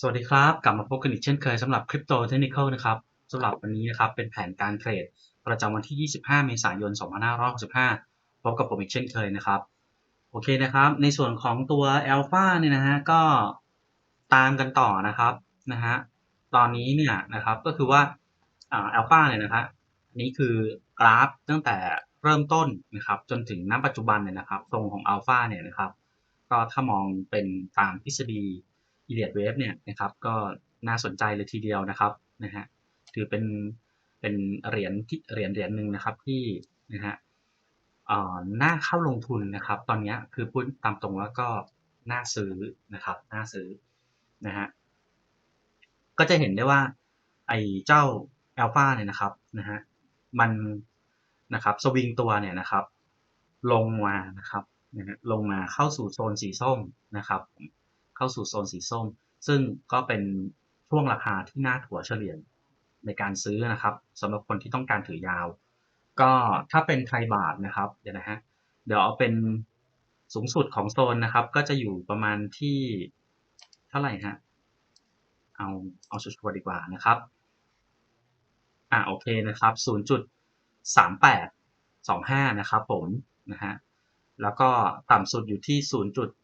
สวัสดีครับ กลับมาพบกันอีกเช่นเคยสำหรับ Crypto Technical นะครับสำหรับวันนี้นะครับเป็นแผนการเทรด ประจำวันที่ 25 เมษายน 2565 พบกับผมอีกเช่นเคยนะครับ โอเคนะครับ ในส่วนของตัว Alpha เนี่ยนะฮะก็ตามกันต่อนะครับนะฮะตอนนี้เนี่ยนะครับก็คือว่าอ่า Alpha เนี่ยนะครับอันนี้คือกราฟตั้งแต่เริ่มต้นนะครับจนถึงณปัจจุบันเนี่ยนะครับ ทรงของ Alpha เนี่ยนะครับ ก็ถ้ามองเป็นตามทฤษฎี อีเลียดเวฟเนี่ยนะครับก็น่าสนใจเลยทีเดียวนะครับนะฮะถือเป็นเป็นเหรียญที่เหรียญเหรียญหนึ่งนะครับที่นะฮะอ่น่าเข้าลงทุนนะครับ ตอนนี้คือพูดตามตรงแล้วก็น่าซื้อนะครับน่าซื้อนะฮะก็จะเห็นได้ว่าไอ้เจ้าแอลฟาเนี่ยนะครับนะฮะมันนะครับสวิงตัวเนี่ยนะครับ ลงมานะครับนะฮะลงมาเข้าสู่โซนสีส้มนะครับ เข้าสู่โซนสีส้ม ซึ่งก็เป็นช่วงราคาที่น่าถัวเฉลี่ยในการซื้อนะครับสำหรับคนที่ต้องการถือยาว ก็ถ้าเป็นไทยบาทนะครับเดี๋ยวนะฮะเดี๋ยวเอาเป็นสูงสุดของโซนนะครับ ก็จะอยู่ประมาณที่เท่าไหร่ฮะเอาเอาชัวร์ๆดีกว่านะครับอ่าโอเคนะครับ 0.3825 นะครับผมนะฮะแล้วก็ต่ำสุดอยู่ที่ 0.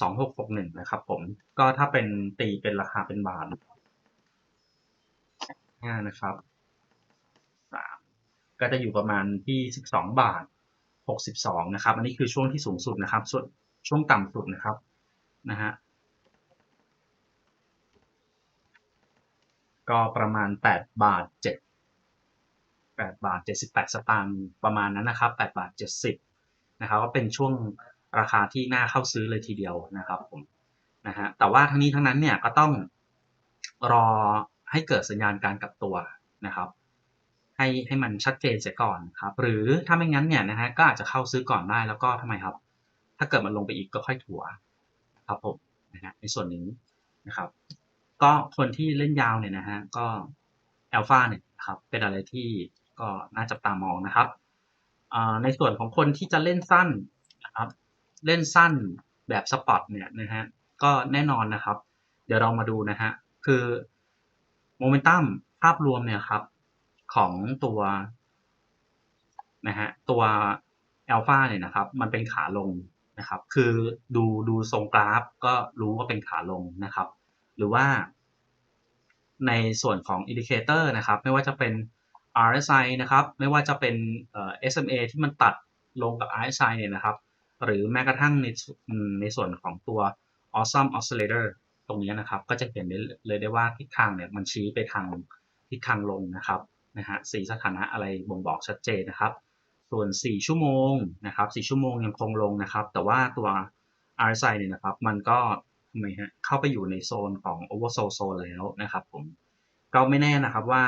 2661 นะครับผม ก็ถ้าเป็นตีเป็นราคาเป็นบาท5นะครับ3ก็จะอยู่ประมาณที่ 12 บาท 62 นะครับ อันนี้คือช่วงที่สูงสุดนะครับ ส่วนช่วงต่ำสุดนะครับ นะฮะ ก็ประมาณ 8 บาท 7 8 บาท 78 สตางค์ ประมาณนั้นนะครับ 8 บาท 70 นะครับ ก็เป็นช่วง ราคาที่น่าเข้าซื้อเลยทีเดียวนะครับผมนะฮะแต่ว่าทั้งนี้ทั้งนั้นเนี่ยก็ต้องรอให้เกิดสัญญาณการกลับตัวนะครับ ให้ให้มันชัดเจนเสียก่อนครับหรือถ้าไม่งั้นเนี่ยนะฮะก็อาจจะเข้าซื้อก่อนได้แล้วก็ทำไมครับ ถ้าเกิดมันลงไปอีกก็ค่อยถัวครับผมนะฮะในส่วนนี้นะครับ ก็คนที่เล่นยาวเนี่ยนะฮะก็อัลฟาเนี่ยครับเป็นอะไรที่ก็น่าจับตามองนะครับในส่วนของคนที่จะเล่นสั้นนะครับ เล่นสั้นแบบสปอตเนี่ยนะฮะก็แน่นอนนะครับ เดี๋ยวเรามาดูนะฮะคือโมเมนตัมภาพรวมเนี่ยครับของตัวนะฮะตัวอัลฟาเนี่ยนะครับ มันเป็นขาลงนะครับ คือดูดูทรงกราฟก็รู้ว่าเป็นขาลงนะครับ หรือว่าในส่วนของอินดิเคเตอร์นะครับ ไม่ว่าจะเป็น RSI นะครับ ไม่ว่าจะเป็น SMA ที่มันตัดลงกับ RSI เนี่ยนะครับ หรือแม้กระทั่งในในส่วนของตัว Awesome Oscillator ตรงนี้นะครับ ก็จะเห็นเลยได้ว่าทิศทางเนี่ยมันชี้ไปทางทิศทางลงนะครับนะฮะสีสถานะอะไรบ่งบอกชัดเจนนะครับ ส่วน 4 ชั่วโมงนะครับ4ชั่วโมงยังคงลงนะครับ แต่ว่าตัว RSI เนี่ยนะครับ มันก็ทำไมฮะเข้าไปอยู่ในโซนของ oversold zone แล้วนะครับผมก็ไม่แน่นะครับว่า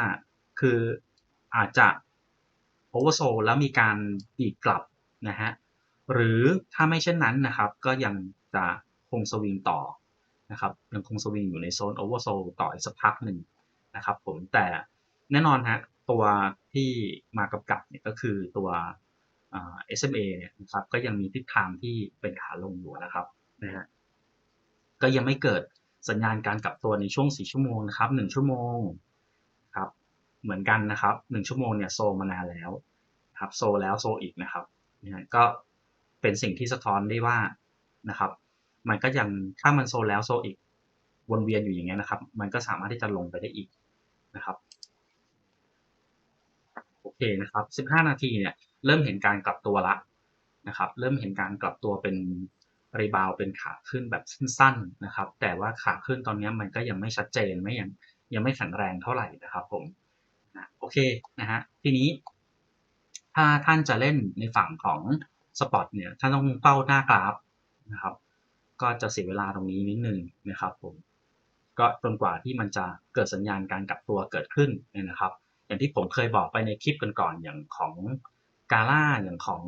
คืออาจจะ oversold แล้วมีการดีดกลับนะฮะ หรือถ้าไม่เช่นนั้นนะครับ ก็ยังจะคงสวิงต่อนะครับยังคงสวิงอยู่ในโซนโอเวอร์โซลต่ออีกสักพักหนึ่งนะครับผมแต่แน่นอนฮะตัวที่มากำกับเนี่ยก็คือตัว SMA เนี่ยนะครับก็ยังมีทิศทางที่เป็นขาลงอยู่นะครับนะฮะก็ยังไม่เกิดสัญญาณการกลับตัวในช่วง 4 ชั่วโมงนะครับ 1 ชั่วโมงครับเหมือนกันนะครับ 1 ชั่วโมงเนี่ยโซมานานแล้วครับโซแล้วโซอีกนะครับนะก็ เป็นสิ่งที่สะท้อนได้ว่านะครับ มันก็ยังถ้ามันโซแล้วโซอีกวนเวียนอยู่อย่างเงี้ยนะครับ มันก็สามารถที่จะลงไปได้อีกนะครับโอเคนะครับ 15 นาทีเนี่ยเริ่มเห็นการกลับตัวละนะครับ เริ่มเห็นการกลับตัวเป็นรีบาวเป็นขาขึ้นแบบสั้นๆนะครับ แต่ว่าขาขึ้นตอนนี้มันก็ยังไม่ชัดเจนไม่ยังยังไม่แข็งแรงเท่าไหร่นะครับผมนะโอเคนะฮะทีนี้ ถ้าท่านจะเล่นในฝั่งของ สปอตเนี่ยถ้าต้องเฝ้าหน้ากราฟนะครับ ก็จะเสียเวลาตรงนี้นิดนึงนะครับผมก็จนกว่าที่มันจะเกิดสัญญาณการกลับตัวเกิดขึ้นนะครับ อย่างที่ผมเคยบอกไปในคลิปก่อนๆอย่างของกาล่าอย่างของ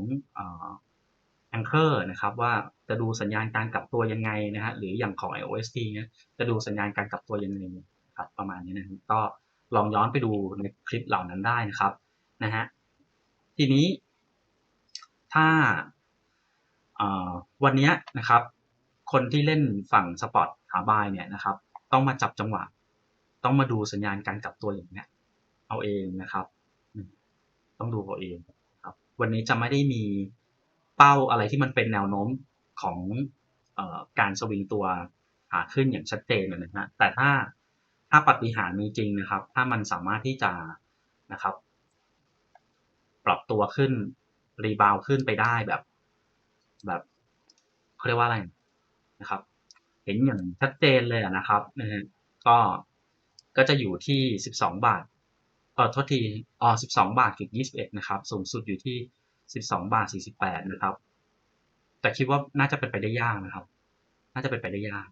แองเกอร์นะครับว่าจะดูสัญญาณการกลับตัวยังไงนะฮะหรืออย่างของ iOST เนี่ยจะดูสัญญาณการกลับตัวยังไงครับประมาณนี้นะก็ลองย้อนไปดูในคลิปเหล่านั้นได้นะครับนะฮะทีนี้ ถ้าวันนี้นะครับ คนที่เล่นฝั่งสปอร์ตขาบายเนี่ยนะครับ ต้องมาจับจังหวะ ต้องมาดูสัญญาณการกลับตัวอย่างเนี้ยเอาเองนะครับ ต้องดูเอาเองครับ วันนี้จะไม่ได้มีเป้าอะไรที่มันเป็นแนวโน้มของออการสวิงตัวขาขึ้นอย่างชัดเจนนะฮะแต่ถ้าถ้าปฏิหารมีจริงนะครับ ถ้ามันสามารถที่จะนะครับ ปรับตัวขึ้น รีบาวขึ้นไปได้แบบ แบบเขาเรียกว่าอะไรนะครับ เห็นอย่างชัดเจนเลยนะครับนะฮะก็ก็จะอยู่ที่ 12 บาทเออโทษทีอ๋อ12 บาทถึง21 นะครับ สูงสุดอยู่ที่ 12 บาท 48 นะครับ แต่คิดว่าน่าจะเป็นไปได้ยากนะครับ น่าจะเป็นไปได้ยาก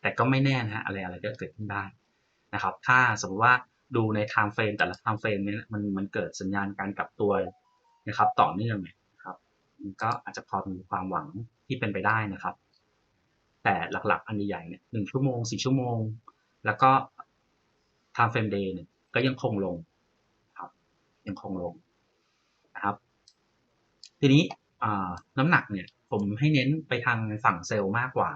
แต่ก็ไม่แน่นะฮะอะไรอะไรก็เกิดขึ้นได้นะครับ ถ้าสมมติว่าดูใน time frame แต่ละ time frame เนี่ยมันมันเกิดสัญญาณการกลับตัว นะครับต่อเนื่องเนี่ยนะครับมันก็อาจจะพอมีความหวังที่เป็นไปได้นะครับ แต่หลักๆอันใหญ่ๆเนี่ยหนึ่งชั่วโมงสี่ชั่วโมง แล้วก็ time frame day เนี่ยก็ยังคงลงครับยังคงลงนะครับ ทีนี้น้ำหนักเนี่ยผมให้เน้นไปทางฝั่งเซลล์มากกว่า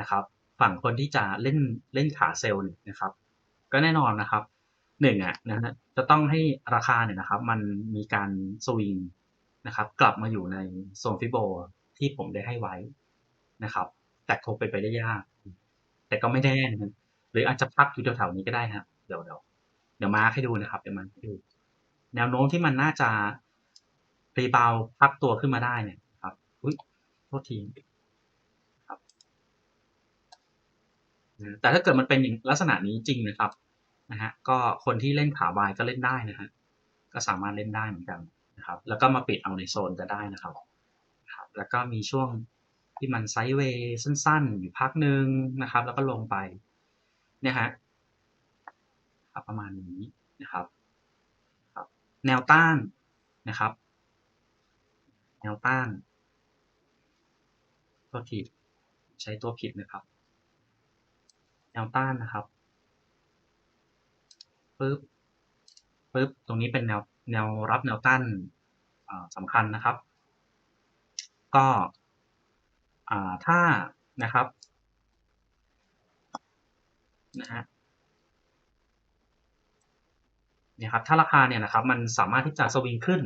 นะครับ ฝั่งคนที่จะเล่นเล่นขาเซลล์นะครับ ก็แน่นอนนะครับ หนึ่งอะนะฮะจะต้องให้ราคาเนี่ยนะครับ มันมีการสวิงนะครับ กลับมาอยู่ในโซนฟิโบที่ผมได้ให้ไว้นะครับ แต่คงเป็นไปได้ยาก แต่ก็ไม่แน่นะหรืออาจจะพักอยู่แถวๆนี้ก็ได้ครับเดี๋ยวเดี๋ยวเดี๋ยวมาให้ดูนะครับเดี๋ยวมาให้ดู แนวโน้มที่มันน่าจะรีบาวพักตัวขึ้นมาได้เนี่ยครับอุ้ยโทษทีครับแต่ถ้าเกิดมันเป็นอย่างลักษณะนี้จริงนะครับ นะฮะก็คนที่เล่นขาบายก็เล่นได้นะฮะก็สามารถเล่นได้เหมือนกันนะครับ แล้วก็มาปิดเอาในโซนก็ได้นะครับครับ แล้วก็มีช่วงที่มันไซด์เวย์สั้นๆ อยู่พักหนึ่งนะครับ แล้วก็ลงไปเนี่ยฮะประมาณนี้นะครับครับ แนวต้านนะครับ แนวต้านตัวผิดใช้ตัวผิดนะครับ แนวต้านนะครับ ปึ๊บปึ๊บตรงนี้เป็นแนวแนวรับแนวต้านสำคัญนะครับ ก็ถ้านะครับนะฮะเนี่ยครับถ้าราคาเนี่ยนะครับมันสามารถที่จะสวิงขึ้น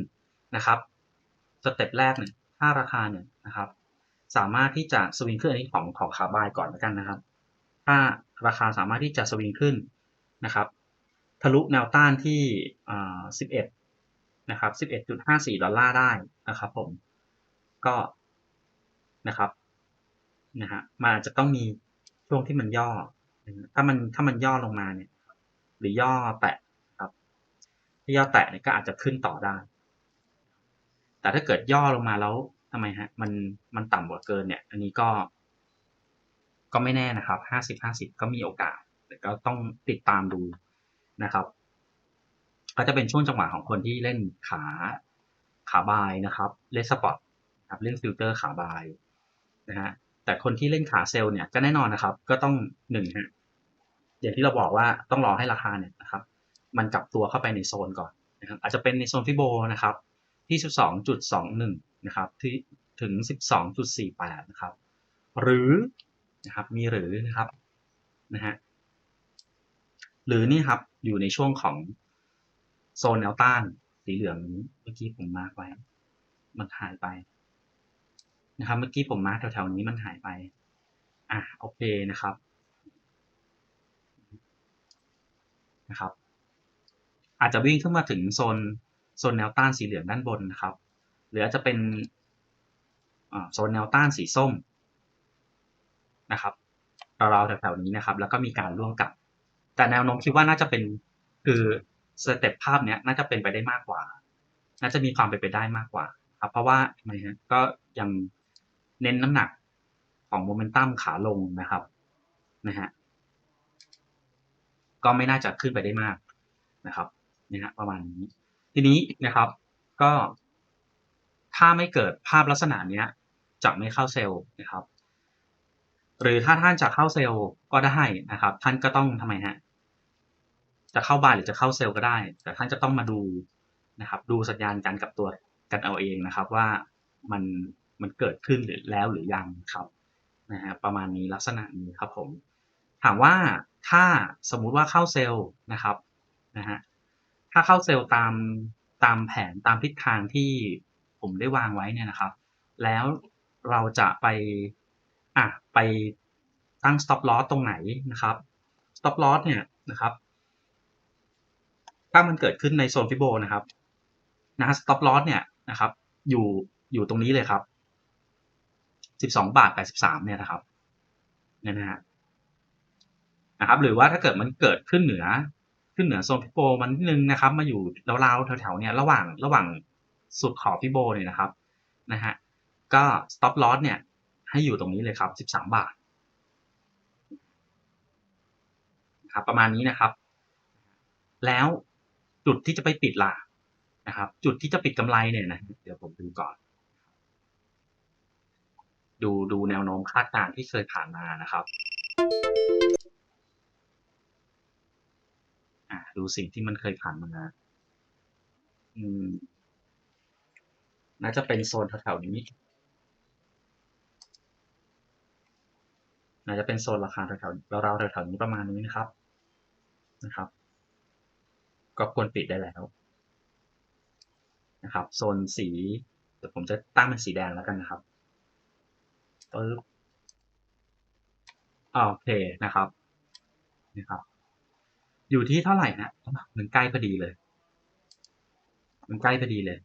นะครับสเต็ปแรกเนี่ยถ้าราคาเนี่ยนะครับ สามารถที่จะสวิงขึ้นอันนี้ของของขาบายก่อนแล้วกันนะครับ ถ้าราคาสามารถที่จะสวิงขึ้นนะครับ ทะลุแนวต้านที่สิบเอ็ดนะครับสิบเอ็ดอลลาร์ได้นะครับผม ก็นะครับนะฮะมันอาจจะต้องมีช่วงที่มันย่อ ถ้ามันถ้ามันย่อลงมาเนี่ย หรือย่อแตะครับถ้าย่อแตะเนี่ยก็อาจจะขึ้นต่อได้ แต่ถ้าเกิดย่อลงมาแล้วทำไมฮะ มันมันต่ำกว่าเกินเนี่ย อันนี้ก็ ก็ไม่แน่นะครับห้าสิบห้าสิบก็มีโอกาส แต่ก็ต้องติดตามดู นะครับ ก็จะเป็นช่วงจังหวะของคนที่เล่นขาขาบายนะครับเล่นสปอตครับเล่นฟิลเตอร์ขาบายนะฮะแต่คนที่เล่นขาเซลล์เนี่ยก็แน่นอนนะครับ ก็ต้องหนึ่งฮะอย่างที่เราบอกว่าต้องรอให้ราคาเนี่ยนะครับ มันกลับตัวเข้าไปในโซนก่อนนะครับ อาจจะเป็นในโซนฟิโบนะครับ ที่ 12.21 นะครับ ที่ถึง 12.48 นะครับ หรือนะครับมีหรือนะครับนะฮะหรือนี่ครับ อยู่ในช่วงของโซนแนวต้านสีเหลืองนี้เมื่อกี้ผมมาร์กไว้ มันหายไปนะครับ เมื่อกี้ผมมาร์กแถวๆนี้มันหายไป อะโอเคนะครับนะครับ อาจจะวิ่งขึ้นมาถึงโซนโซนแนวต้านสีเหลืองด้านบนนะครับ หรืออาจจะเป็นโซนแนวต้านสีส้มนะครับราๆแถวๆนี้นะครับ แล้วก็มีการร่วงกลับ แต่แนวโน้มคิดว่าน่าจะเป็นคือสเต็ปภาพเนี้ยน่าจะเป็นไปได้มากกว่า น่าจะมีความเป็นไปได้มากกว่า ครับเพราะว่าทำไมฮะก็ยังเน้นน้ำหนักของโมเมนตัมขาลงนะครับนะฮะก็ไม่น่าจะขึ้นไปได้มากนะครับนะฮะประมาณนี้ ทีนี้นะครับ ก็ ถ้าไม่เกิดภาพลักษณะเนี้ยจะไม่เข้าเซลล์นะครับ หรือถ้าท่านจะเข้าเซลล์ก็ได้นะครับ ท่านก็ต้องทำไมฮะ จะเข้าบายหรือจะเข้าเซลล์ก็ได้ แต่ท่านจะต้องมาดูนะครับ ดูสัญญาณการกลับตัวกันเอาเองนะครับ ว่ามันมันเกิดขึ้นหรือแล้วหรือยังครับนะฮะประมาณนี้ลักษณะนี้ครับผม ถามว่าถ้าสมมุติว่าเข้าเซลล์นะครับนะฮะถ้าเข้าเซลล์ตามตามแผนตามทิศทางที่ผมได้วางไว้เนี่ยนะครับ แล้วเราจะไปอะไปตั้ง stop loss ตรงไหนนะครับ stop loss เนี่ยนะครับ ถ้ามันเกิดขึ้นในโซนฟิโบนะครับนะฮะ stop loss เนี่ยนะครับอยู่อยู่ตรงนี้เลยครับ 12 บาท 83 เนี่ยนะครับเนี่ยนะฮะนะครับ หรือว่าถ้าเกิดมันเกิดขึ้นเหนือขึ้นเหนือโซนฟิโบมันนิดนึงนะครับ มาอยู่ราวๆแถวๆเนี่ยระหว่างระหว่างสุดขอบฟิโบเนี่ยนะครับนะฮะก็ stop loss เนี่ยให้อยู่ตรงนี้เลยครับ 13 บาทครับประมาณนี้นะครับ แล้ว จุดที่จะไปปิดล่ะนะครับ จุดที่จะปิดกำไรเนี่ยนะเดี๋ยวผมดูก่อน ดูดูแนวโน้มคาดการณ์ที่เคยผ่านมานะครับอ่าดูสิ่งที่มันเคยผ่านมาอืม น่าจะเป็นโซนแถวๆนี้ น่าจะเป็นโซนราคาแถวๆราวๆแถวๆนี้ประมาณนี้นะครับ นะครับ ก็ควรปิดได้แล้วนะครับ โซนสีเดี๋ยวผมจะตั้งเป็นสีแดงแล้วกันนะครับปึ๊บโอเคนะครับนะครับ อยู่ที่เท่าไหร่นะมันใกล้พอดีเลย มันใกล้พอดีเลย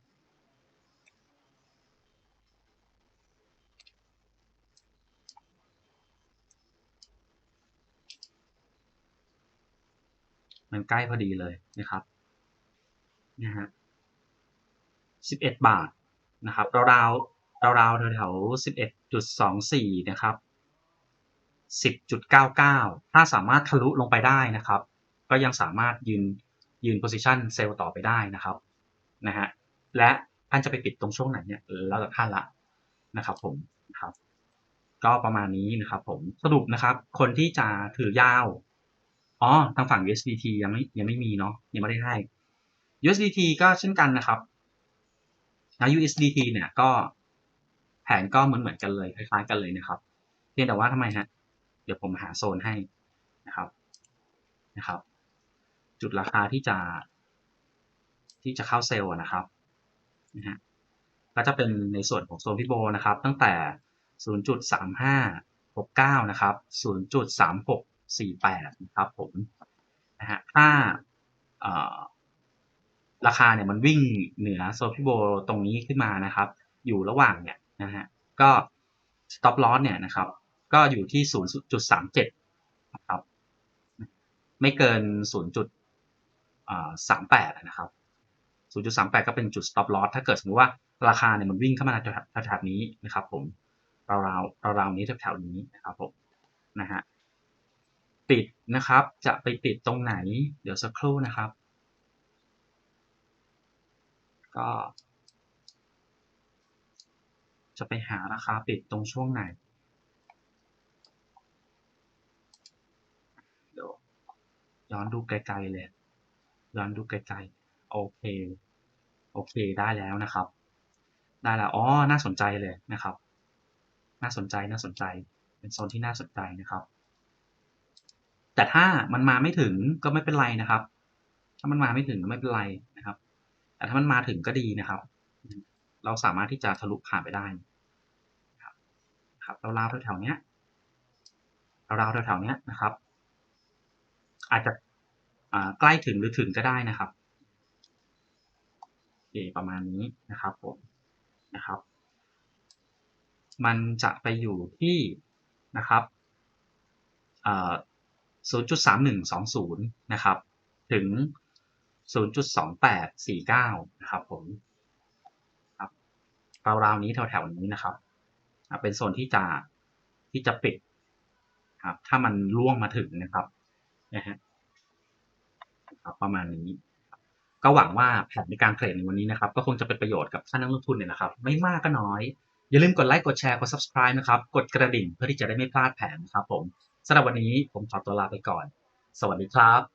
มันใกล้พอดีเลยนะครับนะฮะสิบเอ็ดบาทนะครับราวๆราวๆแถวๆสิบเอ็ดจุดสองสี่นะครับสิบจุดเก้าเก้าถ้าสามารถทะลุลงไปได้นะครับ ก็ยังสามารถยืนยืน position เซลล์ต่อไปได้นะครับนะฮะและท่านจะไปปิดตรงช่วงไหนเนี่ยแล้วแต่ท่านละนะครับผมครับก็ประมาณนี้นะครับผมสรุปนะครับ คนที่จะถือยาว อ๋อ ทางฝั่ง USDT ยังไม่ยังไม่มีเนาะยังไม่ได้ให้ USDT ก็เช่นกันนะครับแล้ว USDT เนี่ยก็แผนก็เหมือนเหมือนกันเลยคล้ายๆกันเลยนะครับ เพียงแต่ว่าทำไมฮะ เดี๋ยวผมหาโซนให้นะครับนะครับ จุดราคาที่จะที่จะเข้าเซลล์นะครับนะฮะก็จะเป็นในส่วนของโซนพิโบนะครับ ตั้งแต่ 0.3569 นะครับ 4.8นะครับผมนะฮะถ้าราคาเนี่ยมันวิ่งเหนือโซฟิโบตรงนี้ขึ้นมานะครับ อยู่ระหว่างเนี่ยนะฮะก็ stop loss เนี่ยนะครับ ก็อยู่ที่ 0.37นะครับไม่เกิน 0.38นะครับ 0.38 ก็เป็นจุด stop loss ถ้าเกิดสมมติว่าราคาเนี่ยมันวิ่งเข้ามาแถวๆนี้นะครับ ผมราวๆราวๆนี้แถวๆนี้นะครับผมนะฮะ ปิดนะครับ จะไปปิดตรงไหน เดี๋ยวสักครู่นะครับ ก็ จะไปหาราคาปิดตรงช่วงไหนเดี๋ยวย้อนดูไกลๆเลย ย้อนดูไกลๆ โอเค โอเค ได้แล้วนะครับ ได้แล้ว อ๋อ น่าสนใจเลยนะครับ น่าสนใจ น่าสนใจ เป็นโซนที่น่าสนใจนะครับ แต่ถ้ามันมาไม่ถึงก็ไม่เป็นไรนะครับ ถ้ามันมาไม่ถึงก็ไม่เป็นไรนะครับ แต่ถ้ามันมาถึงก็ดีนะครับ เราสามารถที่จะทะลุผ่านไปได้ครับครับราวๆแถวๆเนี้ยราวๆแถวๆเนี้ยนะครับ อาจจะใกล้ถึงหรือถึงก็ได้นะครับโอเคประมาณนี้นะครับผมนะครับ มันจะไปอยู่ที่นะครับ 0.3120 นะครับ ถึง 0.2849 นะครับผมครับราวๆนี้แถวๆนี้นะครับ เป็นโซนที่จะที่จะปิดครับถ้ามันล่วงมาถึงนะครับนะฮะครับประมาณนี้ ก็หวังว่าแผนในการเทรดในวันนี้นะครับ ก็คงจะเป็นประโยชน์กับท่านนักลงทุนเนี่ยนะครับ ไม่มากก็น้อย อย่าลืมกดไลค์กดแชร์กด subscribe นะครับ กดกระดิ่งเพื่อที่จะได้ไม่พลาดแผนนะครับผม สำหรับวันนี้ผมขอตัวลาไปก่อน สวัสดีครับ